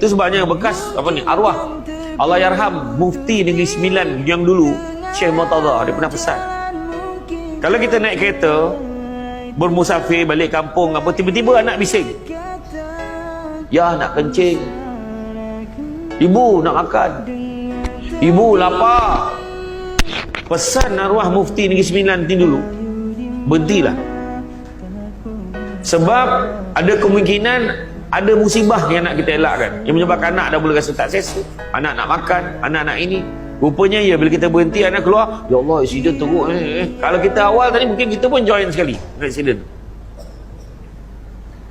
Itu sebabnya bekas apa ni arwah Allah yarham mufti Negeri Sembilan yang dulu Syekh Murtaza dia pernah pesan. Kalau kita naik kereta bermusafir balik kampung apa tiba-tiba anak bising. Ya nak kencing. Ibu nak makan. Ibu lapar. Pesan arwah mufti Negeri Sembilan ni dulu. Berhentilah. Sebab ada kemungkinan ada musibah yang nak kita elakkan. Yang menyebabkan anak dah boleh rasa tak selesa anak nak makan anak nak ini. Rupanya ya bila kita berhenti anak keluar ya Allah accident teruk eh, eh. kalau kita awal tadi mungkin kita pun join sekali. Accident.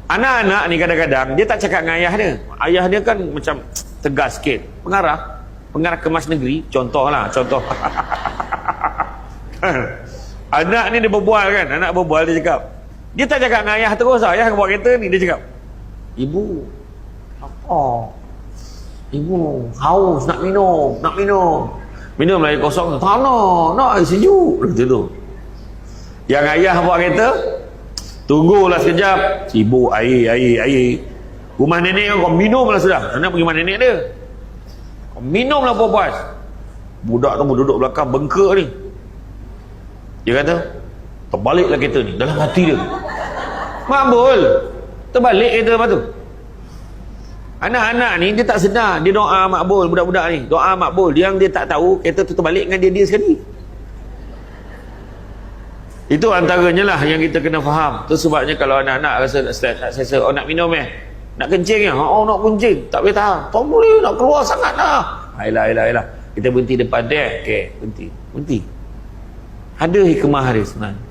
Anak-anak ni kadang-kadang dia tak cakap dengan ayah dia. Ayah dia kan macam tegas sikit. Pengarah. Pengarah kemas negeri contohlah contoh anak ni dia berbual kan? Anak berbual dia cakap dia tak cakap dengan ayah terus ayah bawa kereta ni dia cakap. Ibu Apa? Ibu Haus nak minum Nak minum. Minum air kosong Tak nak Nak air sejuk Dia tu. Yang ayah bawa kereta Tunggulah sekejap. Ibu air air air. Rumah nenek kau minumlah sudah. Nak pergi mana nenek dia. Kau minumlah puas-puas Budak tu duduk belakang bengkak ni Dia kata Terbaliklah kereta ni Dalam hati dia. Makbul. Terbalik kereta lepas tu. Anak-anak ni dia tak sedar. Dia doa makbul budak-budak ni. Doa makbul. Yang dia tak tahu Kereta tu terbalik dengan dia dia sekali. Itu antaranya lah yang kita kena faham. Itu sebabnya kalau anak-anak rasa nak Nak selesa Oh nak minum eh? Nak kencing ya Oh nak kencing. Tak boleh tahan. Tak boleh nak keluar sangat lah. Ayolah ayolah ayolah Kita berhenti depan dia Okay berhenti. Berhenti Ada hikmah dia sebenarnya